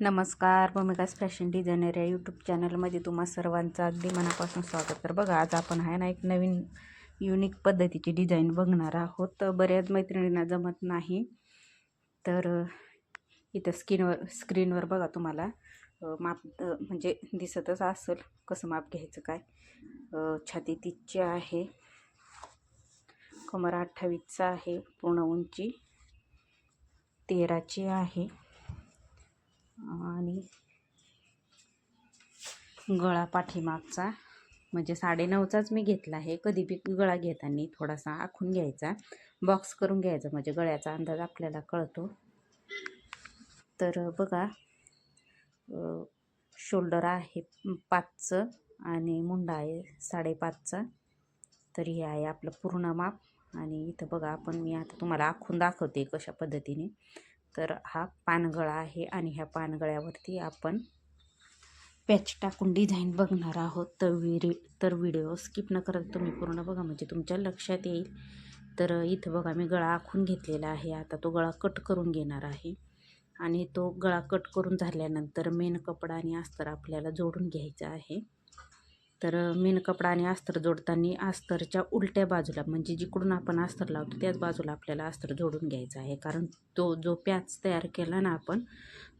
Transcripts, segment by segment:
नमस्कार भूमिकास fashion designer या यूट्यूब चॅनलमध्ये तुम्हा सर्वांचं अगदी मनापासून स्वागत. तर बघा आज आपण आहे ना एक नवीन युनिक पद्धतीची डिझाईन बघणार आहोत. तर बऱ्याच मैत्रिणींना जमत नाही. तर इथं स्किनवर स्क्रीनवर बघा तुम्हाला. माप म्हणजे दिसतच असेल कसं माप घ्यायचं काय. छाती तीसची आहे. कमर अठ्ठावीसचा आहे पूर्ण उंची तेराची आहे. आणि गळा पाठीमागचा म्हणजे साडेनऊचाच मी घेतला आहे. कधी बी गळा घेताना थोडासा आखून घ्यायचा. बॉक्स करून घ्यायचा म्हणजे गळ्याचा अंदाज आपल्याला कळतो. तर बघा शोल्डर आहे पाचचं आणि मुंडा आहे साडेपाचचा. तर हे आहे आपलं पूर्ण माप. आणि इथं बघा आपण मी आता तुम्हाला आखून दाखवते कशा पद्धतीने. तर हा पानगळा आहे आणि ह्या पानगळ्यावरती आपण पॅच टाकून डिझाईन बघणार आहोत. तर विरी तर व्हिडिओ स्किप न करत तुम्ही पूर्ण बघा. म्हणजे तुमच्या लक्षात येईल. तर इथं बघा मी गळा आखून घेतलेला आहे. आता तो गळा कट करून घेणार आहे. आणि तो गळा कट करून झाल्यानंतर मेन कपडा आणि अस्तर आपल्याला जोडून घ्यायचा आहे. तर मेन कपडा आणि अस्तर जोडताना अस्तरच्या उलट्या बाजूला म्हणजे जिकडून आपण अस्तर लावतो त्याच बाजूला आपल्याला अस्तर जोडून घ्यायचा आहे. कारण तो जो प्याच तयार केला ना आपण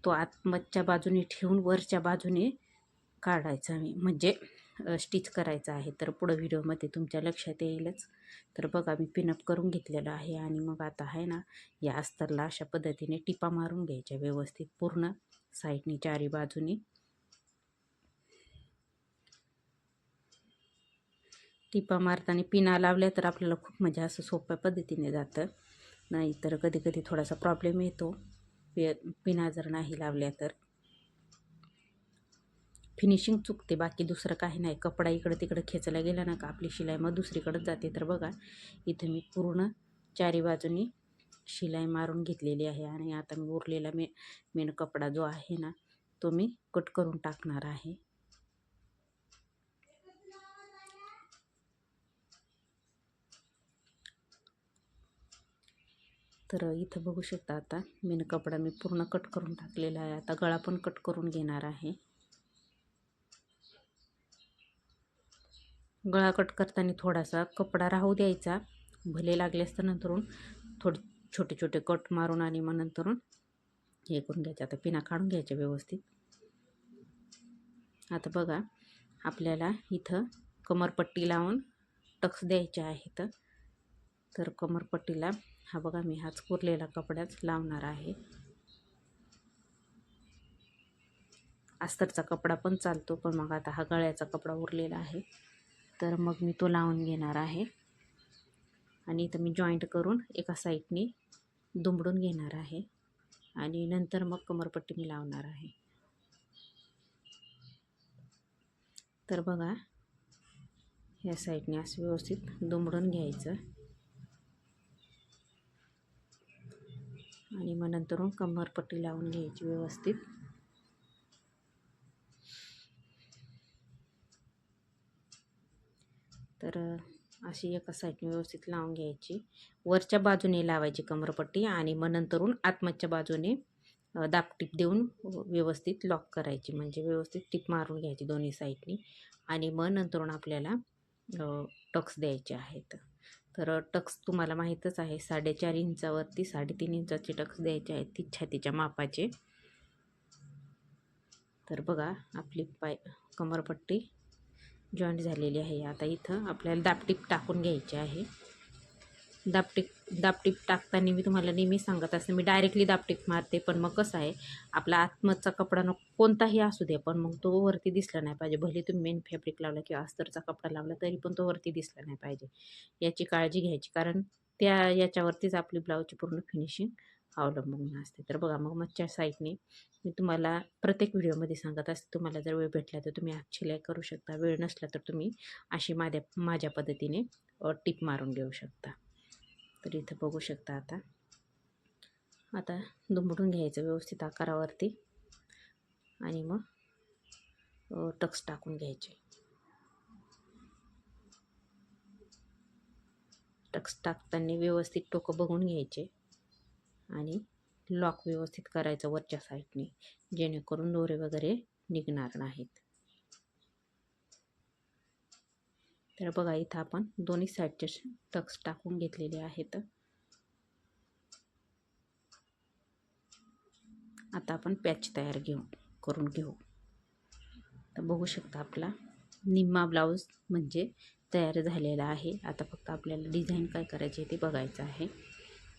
तो आतमधच्या बाजूने ठेवून वरच्या बाजूने काढायचा आम्ही म्हणजे स्टिच करायचा आहे. तर पुढं व्हिडिओमध्ये तुमच्या लक्षात येईलच. तर बघा मी पिनअप करून घेतलेलं आहे आणि मग आता आहे ना या अस्तरला अशा पद्धतीने टिपा मारून घ्यायच्या व्यवस्थित पूर्ण साईडनी चारी बाजूनी. टिपा मारताना पिना लावल्या तर आपल्याला खूप मजा असं सोप्या पद्धतीने जातं. नाही तर कधी कधी थोडासा प्रॉब्लेम येतो. पि पिना जर नाही लावल्या तर. फिनिशिंग चुकते बाकी दुसरं काही नाही. कपडा इकडं तिकडं खेचला गेला ना का आपली शिलाई मग दुसरीकडंच जाते. तर बघा इथं मी पूर्ण चारी बाजूनी शिलाई मारून घेतलेली आहे आणि आता मी उरलेला मे मेन कपडा जो आहे ना तो मी कट करून टाकणार आहे. तर इथं बघू शकता आता मेन कपडा मी पूर्ण कट करून टाकलेला आहे. आता गळा पण कट करून घेणार आहे. गळा कट करताना थोडासा कपडा राहू द्यायचा. भले लागले असतं नंतरून थोडे छोटे छोटे कट मारून आणि मग नंतरून हे करून घ्यायचं. आता पिना काढून घ्यायच्या व्यवस्थित. आता बघा आपल्याला इथं कमरपट्टी लावून टक्स द्यायचे आहेत. तर कमरपट्टीला हा बघा मी हाच कुरलेला कपड्याच लावणार आहे. अस्तरचा कपडा पण चालतो पण मग आता हा गळ्याचा कपडा उरलेला आहे. तर मग मी तो लावून घेणार आहे. आणि इथं मी जॉईंट करून एका साईडने दुमडून घेणार आहे. आणि नंतर मग कमरपट्टी मी लावणार आहे. तर बघा ह्या साईडने असं व्यवस्थित दुमडून घ्यायचं. आणि मग नंतरून कमरपट्टी लावून घ्यायची व्यवस्थित. तर अशी एका साईडने व्यवस्थित लावून घ्यायची. वरच्या बाजूने लावायची कमरपट्टी आणि मग नंतरून आतमधच्या बाजूने दापटीप देऊन व्यवस्थित लॉक करायची. म्हणजे व्यवस्थित टीप मारून घ्यायची दोन्ही साईडनी आणि मग नंतरून आपल्याला टक्स द्यायचे आहेत. तर टक्स तुम्हाला माहीतच आहे साडेचार इंचावरती साडेतीन इंचाचे टक्स द्यायचे आहेत ती छातीच्या मापाचे. तर बघा आपली पाय कमरपट्टी जॉईंट झालेली आहे. आता इथं आपल्याला दापटीप टाकून घ्यायची आहे. दापटीप दापटीप टाकताना मी तुम्हाला नेहमी सांगत असते. मी डायरेक्टली दापटीप मारते पण मग कसं आहे आपला आतमधचा कपडा न कोणताही असू दे पण मग तो वरती दिसला नाही पाहिजे. भले तुम्ही मेन फॅब्रिक लावला किंवा अस्तरचा कपडा लावला तरी पण तो वरती दिसला नाही पाहिजे. याची काळजी घ्यायची कारण त्या याच्यावरतीच आपली ब्लाऊजची पूर्ण फिनिशिंग अवलंबून असते. तर बघा मग मच्छ्या साईडने मी तुम्हाला प्रत्येक व्हिडिओमध्ये सांगत असते. तुम्हाला जर वेळ भेटला तर तुम्ही हात शिलाई करू शकता. वेळ नसला तर तुम्ही अशी माझ्या माझ्या पद्धतीने टीप मारून घेऊ शकता. तर इथं बघू शकता आता. आता दुमडून घ्यायचं व्यवस्थित आकारावरती. आणि मग टक्स टाकून घ्यायचे. टक्स टाकताना व्यवस्थित टोकं बघून घ्यायचे. आणि लॉक व्यवस्थित करायचं वरच्या साईडने जेणेकरून दोरे वगैरे निघणार नाहीत. तर बघा इथं आपण दोन्ही साईडचे टक्स टाकून घेतलेले आहेत. आता आपण पॅच तयार घेऊ करून घेऊ. तर बघू शकता आपला निम्मा ब्लाऊज म्हणजे तयार झालेला आहे. आता फक्त आपल्याला डिझाईन काय करायची ते बघायचं आहे.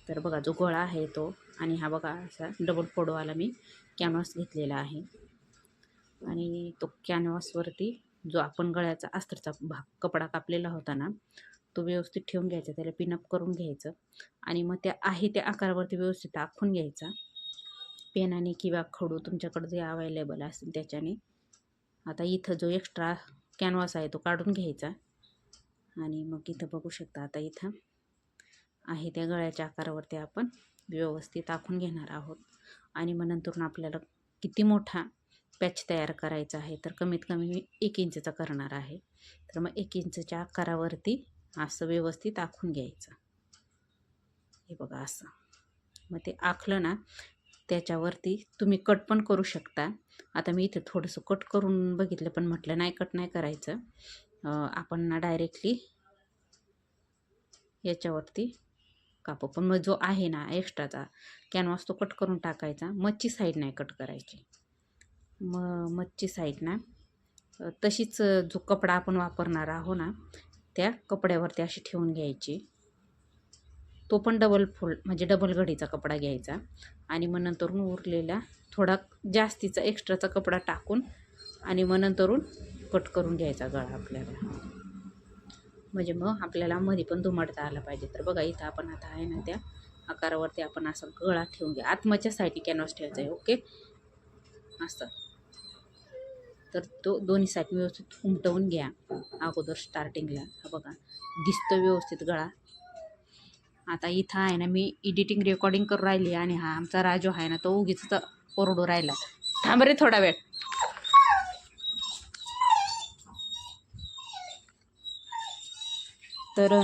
तर बघा जो गोळा आहे तो आणि हा बघा असा डबल फोडोवाला मी कॅनव्हास घेतलेला आहे. आणि तो कॅनव्हासवरती जो आपण गळ्याचा अस्तरचा भाग कपडा कापलेला होता ना तो व्यवस्थित ठेवून घ्यायचा त्याला पिनअप करून घ्यायचं आणि मग त्या आहे त्या आकारावरती व्यवस्थित आखून घ्यायचा. पेनाने किंवा खडू तुमच्याकडं जे अवेलेबल असेल त्याच्याने. आता इथं जो एक्स्ट्रा कॅनव्हास आहे तो काढून घ्यायचा. आणि मग इथं बघू शकता आता इथं आहे त्या गळ्याच्या आकारावरती आपण व्यवस्थित आखून घेणार आहोत. आणि मग नंतरून आपल्याला किती मोठा पॅच तयार करायचा आहे तर कमीत कमी मी एक इंचचा करणार आहे. तर मग एक इंचच्या आकारावरती असं व्यवस्थित आखून घ्यायचं. हे बघा असं. मग ते आखलं ना त्याच्यावरती तुम्ही कट पण करू शकता. आता मी इथे थोडंसं कट करून बघितलं पण म्हटलं नाही कट नाही करायचं. आपण ना डायरेक्टली याच्यावरती कापू. पण मग जो आहे ना एक्स्ट्राचा कॅनव्हास तो कट करून टाकायचा. मच्छी साईड नाही कट करायची. मग मच्छी साईड ना. तशीच जो कपडा आपण वापरणार आहो ना त्या कपड्यावरती अशी ठेवून घ्यायची. तो पण डबल फोल्ड म्हणजे डबल घडीचा कपडा घ्यायचा. आणि मग नंतरून उरलेला थोडा जास्तीचा एक्स्ट्राचा कपडा टाकून आणि मग नंतरून कट करून घ्यायचा गळा आपल्याला. म्हणजे मग आपल्याला मध्ये पण दुमडता आला पाहिजे. तर बघा इथं आपण आता आहे ना त्या आकारावरती आपण असा गळा ठेवून घ्या. आत्माच्या साईडी कॅनव्हास ठेवायचा आहे ओके असं. तर तो दोन्ही साईड व्यवस्थित उमटवून घ्या. अगोदर स्टार्टिंगला हा बघा. दिसतो व्यवस्थित गळा. आता इथं आहे ना मी एडिटिंग रेकॉर्डिंग करून राहिली आणि हा आमचा राजू आहे ना तो उगीच ओरडू राहिला. थांब रे थोडा वेळ. तर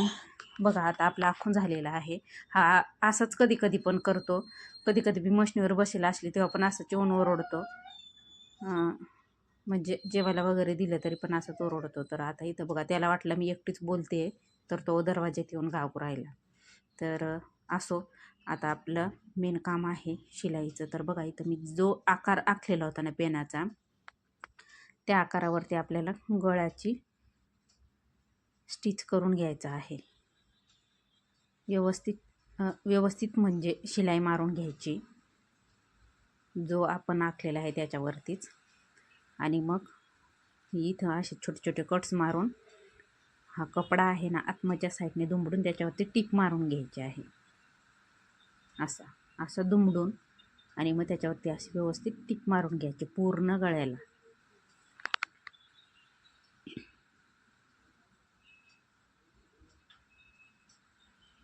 बघा आता आपला आखून झालेला आहे. हा असंच कधी कधी पण करतो. कधी कधी मी मशनीवर बसेला असली तेव्हा पण असं येऊन ओरडतो. म्हणजे जेवायला वगैरे दिलं तरी पण असंच ओरडतो तर आता इथं बघा त्याला वाटलं मी एकटीच बोलते तर तो दरवाज्यात येऊन गावू राहिला. तर असो. आता आपलं मेन काम आहे शिलाईचं. तर बघा इथं मी जो आकार आखलेला होता ना पेनाचा त्या आकारावरती आपल्याला गळ्याची स्टिच करून घ्यायचं आहे. व्यवस्थित व्यवस्थित म्हणजे शिलाई मारून घ्यायची. जो आपण आखलेला आहे त्याच्यावरतीच. आणि मग इथं असे छोटे छोटे कट्स मारून हा कपडा आहे ना आत्मच्या साईडने दुमडून त्याच्यावरती टिक मारून घ्यायची आहे. असा असं दुमडून आणि मग त्याच्यावरती अशी व्यवस्थित टिक मारून घ्यायची पूर्ण गळ्याला.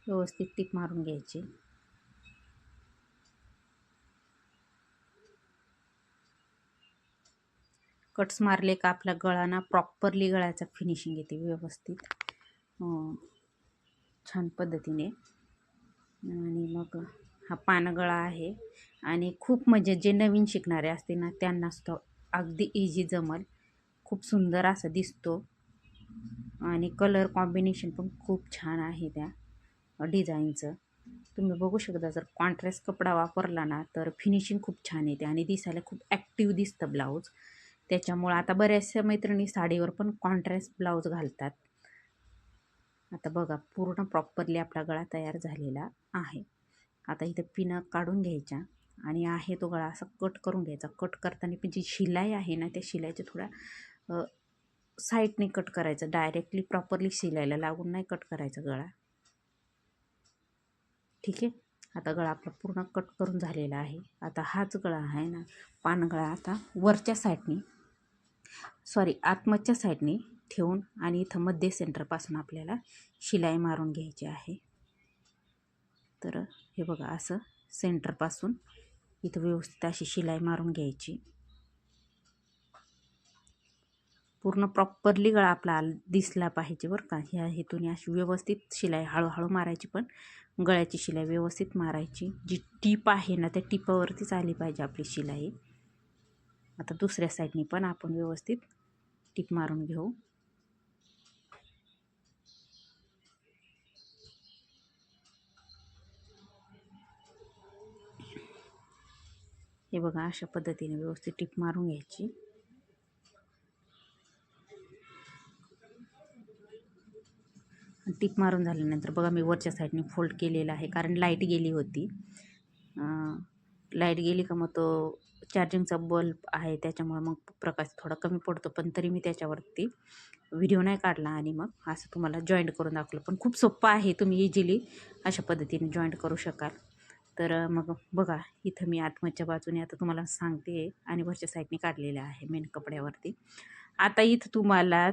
व्यवस्थित टिक मारून घ्यायची. कट्स मारले का आपला गळा ना प्रॉपरली गळ्याचा फिनिशिंग येते व्यवस्थित. छान पद्धतीने. आणि मग हा पानगळा आहे. आणि खूप म्हणजे जे नवीन शिकणारे असते ना त्यांना सुद्धा अगदी इझी जमल. खूप सुंदर असा दिसतो. आणि कलर कॉम्बिनेशन पण खूप छान आहे त्या डिझाईनचं तुम्ही बघू शकता जर कॉन्ट्रास्ट कपडा वापरला ना तर फिनिशिंग खूप छान येते. आणि दिसायला खूप ॲक्टिव्ह दिसतं ब्लाऊज त्याच्यामुळं आता बऱ्याचशा मैत्रिणी साडीवर पण कॉन्ट्रास्ट ब्लाऊज घालतात. आता बघा पूर्ण प्रॉपरली आपला गळा तयार झालेला आहे. आता इथं पिनं काढून घ्यायच्या आणि आहे तो गळा असा कट करून घ्यायचा. कट करताना पण जी शिलाई आहे ना त्या शिलाईच्या थोड्या साईडने कट करायचं. डायरेक्टली प्रॉपरली शिलायला लागून नाही कट करायचा गळा. ठीक आहे? आता गळा आपला पूर्ण कट करून झालेला आहे. आता हाच गळा आहे ना पानगळा आता वरच्या साईडने सॉरी आतमधच्या साईडने ठेवून आणि इथं मध्य सेंटरपासून आपल्याला शिलाई मारून घ्यायची आहे. तर हे बघा असं सेंटरपासून इथं व्यवस्थित अशी शिलाई मारून घ्यायची. पूर्ण प्रॉपरली गळा आपला दिसला पाहिजे बरं का. ह्या हेतून अशी व्यवस्थित शिलाई हळूहळू मारायची पण गळ्याची शिलाई व्यवस्थित मारायची. जी टीप आहे ना त्या टिपावरतीच आली पाहिजे आपली शिलाई. आता दुसऱ्या साईडनी पण आपण व्यवस्थित टिप मारून घेऊ. हे बघा अशा पद्धतीने व्यवस्थित टिप मारून घ्यायची. टिप मारून झाल्यानंतर बघा मी वरच्या साईडने फोल्ड केलेला आहे कारण लाइट गेली होती. लाइट गेली का मग तो चार्जिंगचा बल्ब आहे त्याच्यामुळं मग प्रकाश थोडा कमी पडतो पण तरी मी त्याच्यावरती व्हिडिओ नाही काढला आणि मग असं तुम्हाला जॉईंट करून दाखवलं. पण खूप सोप्पं आहे तुम्ही इझिली अशा पद्धतीने जॉईंट करू शकाल. तर मग बघा इथं मी आतमधच्या बाजूने आता तुम्हाला सांगते आणि वरच्या साईडने काढलेलं आहे मेन कपड्यावरती. आता इथं तुम्हाला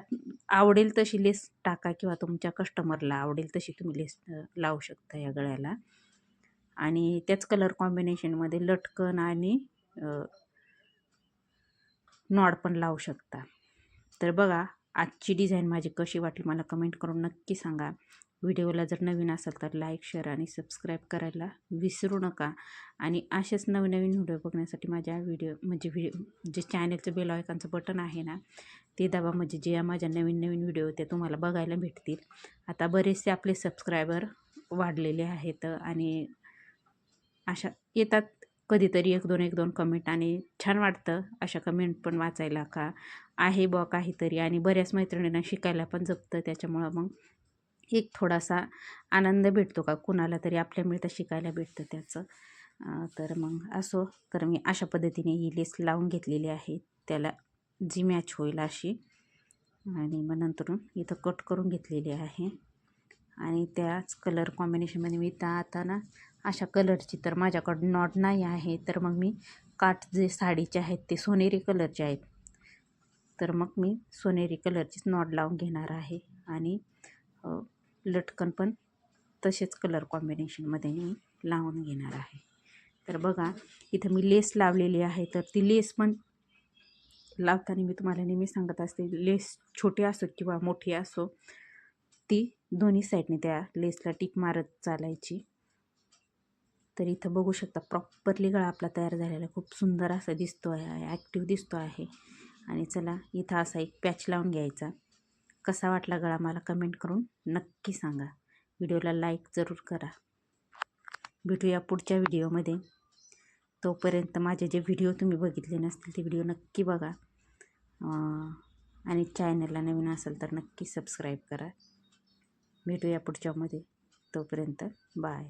आवडेल तशी लेस टाका किंवा तुमच्या कस्टमरला आवडेल तशी तुम्ही लेस लावू शकता या गळ्याला. आणि त्याच कलर कॉम्बिनेशनमध्ये लटकन आणि नॉड पण लावू शकता. तर बघा आजची डिझाईन माझी कशी वाटली मला कमेंट करून नक्की सांगा. व्हिडिओला जर नवीन असाल तर लाईक शेअर आणि सबस्क्राईब करायला विसरू नका. आणि असेच नवीन नवीन व्हिडिओ बघण्यासाठी माझ्या व्हिडिओ म्हणजे व्हिडिओ जे चॅनलचं बेल आयकॉनचं बटन आहे ना ते दाबा. म्हणजे जे माझ्या नवीन नवीन व्हिडिओ ते तुम्हाला बघायला भेटतील. आता बरेचसे आपले सबस्क्रायबर वाढलेले आहेत आणि अशा येतात. कधीतरी एक दोन एक दोन कमेंट आणि छान वाटतं. अशा कमेंट पण वाचायला का आहे बॉ काहीतरी आणि बऱ्याच मैत्रिणींना शिकायला पण जपतं त्याच्यामुळं मग एक थोडासा आनंद भेटतो का? कुणाला तरी आपल्या मिळतं शिकायला भेटतं त्याचं. तर मग असो. तर मी अशा पद्धतीने ही लिस्ट लावून घेतलेली आहे. त्याला जी मॅच होईल अशी. आणि मग नंतरून इथं कट करून घेतलेली आहे. आणि त्याच कलर कॉम्बिनेशनमध्ये मी त्या आता ना अशा कलरची तर माझ्याकडं नॉट नाही आहे. तर मग मी काठ जे साडीचे आहेत ते सोनेरी कलरचे आहेत. तर मग मी सोनेरी कलरचीच नॉट लावून घेणार आहे. आणि लटकन पण तसेच कलर कॉम्बिनेशनमध्ये मी लावून घेणार आहे. तर बघा इथं मी लेस लावलेली आहे. तर ती लेस पण लावताना मी तुम्हाला नेहमी सांगत असते लेस छोटी असो किंवा मोठी असो ती दोन्ही साईडने त्या लेसला टिक मारत चालायची. तर इथं बघू शकता प्रॉपरली गळा आपला तयार झालेला खूप सुंदर असा दिसतो आहे ॲक्टिव्ह दिसतो आहे. आणि चला इथं असा एक पॅच लावून घ्यायचा. कसा वाटला गळा मला कमेंट करून नक्की सांगा. व्हिडिओला लाईक जरूर करा. भेटूया पुढच्या व्हिडिओमध्ये. तोपर्यंत माझे जे व्हिडिओ तुम्ही बघितले नसतील ते व्हिडिओ नक्की बघा. आणि चॅनलला नवीन असेल तर नक्की सबस्क्राईब करा. भेटूया पुढच्यामध्ये तोपर्यंत बाय